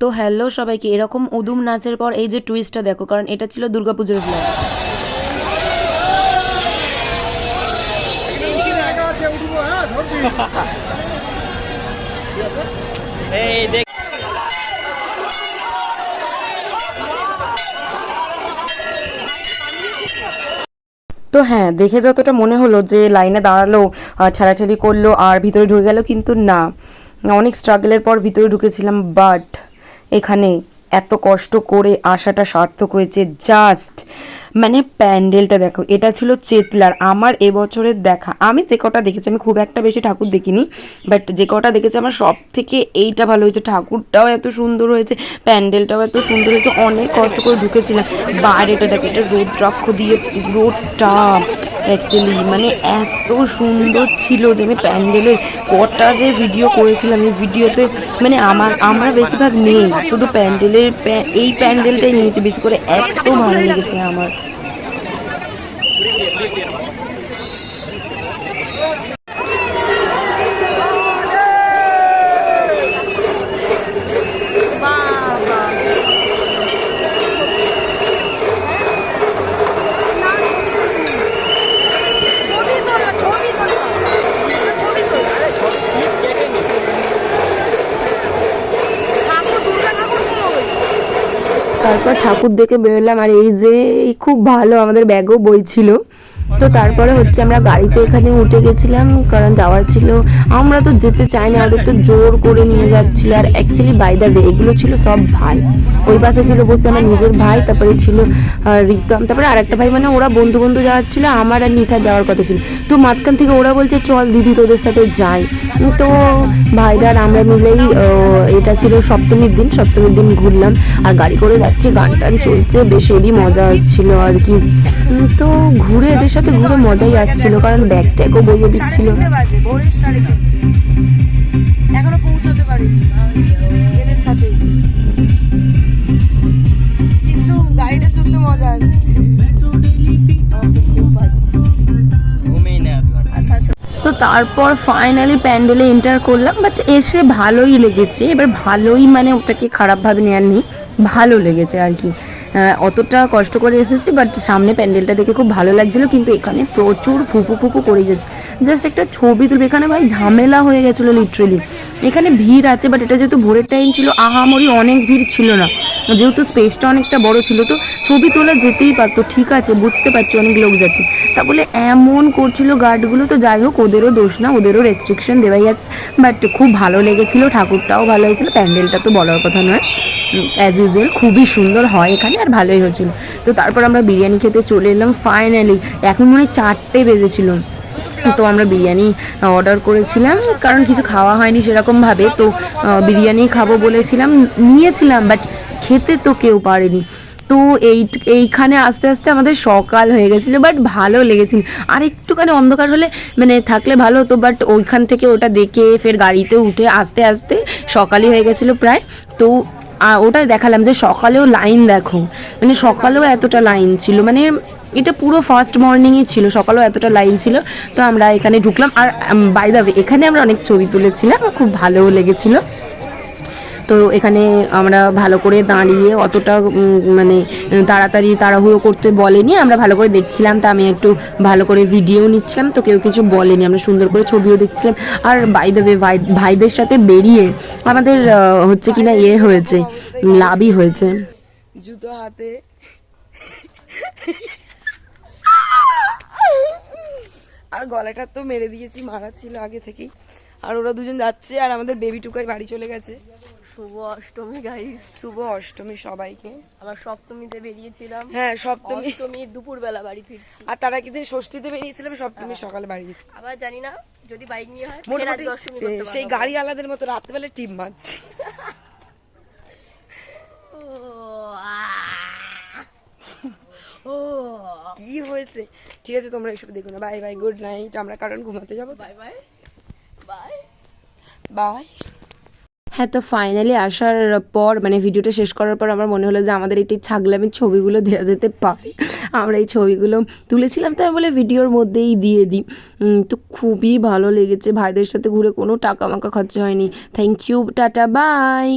তো হ্যালো সবাইকে, এরকম উদুম নাচের পর এই যে টুইস্টটা দেখো, কারণ এটা ছিল দুর্গাপুজোর ধরবি এই তো হ্যাঁ দেখে যতটা মনে হলো যে লাইনে দাঁড়াল ঠেলাঠেলি করল আর ভিতরে ঢুকে গেল, কিন্তু না। অনেক স্ট্রাগলের পর ভিতরে ঢুকেছিলাম বাট এখানে এত কষ্ট করে আসাটা সার্থক হয়েছে জাস্ট মানে প্যান্ডেলটা দেখো, এটা ছিল চেতলার, আমার এবছরের দেখা। আমি যে কটা দেখেছি, আমি খুব একটা বেশি ঠাকুর দেখিনি বাট যে কটা দেখেছি, আমার সব থেকে এইটা ভালো হয়েছে, ঠাকুরটাও এত সুন্দর হয়েছে, প্যান্ডেলটাও এত সুন্দর হয়েছে, অনেক কষ্ট করে ঢুকেছিলাম। বাইরেটা দেখো, এটা রোদ্রাক্ষ দিয়ে রোদটা অ্যাকচুয়ালি মানে এত সুন্দর ছিল যে আমি প্যান্ডেলের কটা যে ভিডিও করেছিলাম, এই ভিডিওতে মানে আমার, আমরা বেশিরভাগ নেই। শুধু প্যান্ডেলের এই প্যান্ডেলটাই নিয়েছি। বেশি করে এত ভালো লেগেছে আমার ছবি তোলা ছবি তোলা ছবি তোলা ঠাকুর দুর্গা ঠাকুর কই? তারপর ঠাকুর দেখে বেরোলাম, আর এই যে খুব ভালো আমাদের ব্যাগও বই ছিল। তো তারপরে হচ্ছে আমরা গাড়িতে এখানে উঠে গেছিলাম, কারণ যাওয়ার ছিল। আমরা তো যেতে চাই না ওদের তো জোর করে নিয়ে যাচ্ছিল। আর অ্যাকচুয়ালি বাই দ্য ওয়ে এগুলো ছিল সব ভাই। ওই পাশে ছিল বসে আমার নিজের ভাই, তারপরে ছিল রিতম। তারপরে আরেকটা ভাই মানে ওরা বন্ধু বন্ধু যাওয়ার ছিল আমার আর নিশা যাওয়ার কথা ছিল। তো মাঝখান থেকে ওরা বলছে, চল দিদি তোদের সাথে যাই। তো ভাইদার আমরা মিলেই এটা ছিল সপ্তমীর দিন সপ্তমীর দিন ঘুরলাম। আর গাড়ি করে যাচ্ছে, গান টান চলছে, বেশ এরই মজা আসছিল আর কি। তো ঘুরে, এদের সাথে ঘুরে মজাই আসছিল, কারণ ব্যাগ ট্যাগও বইয়ে দিচ্ছিল। তারপর ফাইনালি প্যান্ডেলে এন্টার করলাম বাট এসে ভালোই লেগেছে। এবার ভালোই মানে ওটাকে খারাপভাবে নেওয়ার নেই, ভালো লেগেছে আর কি। অতটা কষ্ট করে এসেছি বাট সামনে প্যান্ডেলটা দেখে খুব ভালো লাগছিল, কিন্তু এখানে প্রচুর ফুপু ফুপু করে যাচ্ছে জাস্ট একটা ছবি তুলবে, এখানে ভাই ঝামেলা হয়ে গেছিল লিটারেলি এখানে ভিড় আছে বাট এটা যেহেতু ভোরের টাইম ছিল, আহামরি অনেক ভিড় ছিল না। যেহেতু স্পেসটা অনেকটা বড় ছিল, তো ছবি তোলা যেতেই পারতো, ঠিক আছে, বুঝতে পারছি, অনেক লোক যাচ্ছে। তা বলে এমন করছিল গার্ডগুলো তো যাই হোক, ওদেরও দোষ না, ওদেরও রেস্ট্রিকশন দেওয়াই আছে। বাট খুব ভালো লেগেছিল, ঠাকুরটাও ভালো হয়েছিল, প্যান্ডেলটা তো বলার কথা নয়। অ্যাজ ইউজুয়াল খুবই সুন্দর হয় এখানে, আর ভালোই হয়েছিল। তো তারপর আমরা বিরিয়ানি খেতে চলে এলাম ফাইনালি এখন মনে হয় চারটে বেজেছিল। তো আমরা বিরিয়ানি অর্ডার করেছিলাম, কারণ কিছু খাওয়া হয়নি সেরকমভাবে তো বিরিয়ানি খাব বলেছিলাম, নিয়েছিলাম বাট খেতে তো কেউ পারেনি। তো এই এইখানে আস্তে আস্তে আমাদের সকাল হয়ে গেছিল বাট ভালো লেগেছিল। আর একটুখানি অন্ধকার হলে মানে থাকলে ভালো হতো বাট ওইখান থেকে ওটা দেখে ফের গাড়িতে উঠে আস্তে আস্তে সকালই হয়ে গেছিল প্রায়। তো আহ, ওটাই দেখালাম যে সকালেও লাইন দেখো। মানে সকালেও এতটা লাইন ছিল মানে এটা পুরো ফার্স্ট মর্নিংই ছিল সকালেও এতটা লাইন ছিল। তো আমরা এখানে ঢুকলাম আর বাই দ্য এখানে আমরা অনেক ছবি তুলেছিলাম খুব ভালোও লেগেছিল। তো এখানে আমরা ভালো করে দাঁড়িয়ে অতটা মানে তাড়াতাড়ি তাড়াহুড়ো করতে বলেনি, আমরা ভালো করে দেখছিলাম। তা আমি একটু ভালো করে ভিডিও নিচ্ছিলাম, তো কেউ কিছু বলেনি, আমরা সুন্দর করে ছবিও দেখছিলাম। আর বাই দ্য ভাইদের সাথে বেরিয়ে আমাদের হচ্ছে কিনা ইয়ে হয়েছে লাভই হয়েছে। জুতো হাতে। আর গলাটা তো মেরে দিয়েছি, মারা ছিল আগে থেকেই। আর ওরা দুজন যাচ্ছে, আর আমাদের বেবি টুকাই বাড়ি চলে গেছে। শুভ অষ্টমী গাইস শুভ অষ্টমী সবাইকে। আবার সপ্তমীতে বেরিয়েছিলাম। হ্যাঁ সপ্তমী। অষ্টমী দুপুরবেলা বাড়ি ফিরছি। আর তার আগে দিন ষষ্ঠীতে বেরিয়েছিলাম সপ্তমী সকালে বাড়ি গেছি আবার জানি না যদি বাইক নিয়ে হয় মোটামুটি সেই। গাড়ি আলাদের মতো রাত্রেবেলা টিম মারছি কি হয়েছে? ঠিক আছে তোমরা এসব দেখো না। বাই বাই গুড নাইট আমরা কারণ ঘুমাতে যাব বাই বাই বাই বাই হ্যাঁ তো ফাইনালি আসার পর মানে ভিডিওটা শেষ করার পর আমার মনে হলো যে আমাদের একটি ছাগলামের ছবিগুলো দেওয়া যেতে পারে। আমরা এই ছবিগুলো তুলেছিলাম তাই বলে ভিডিওর মধ্যেই দিয়ে দিই। তো খুবই ভালো লেগেছে। ভাইদের সাথে ঘুরে কোনো টাকা মাকা খরচা হয়নি। Thank you tata bye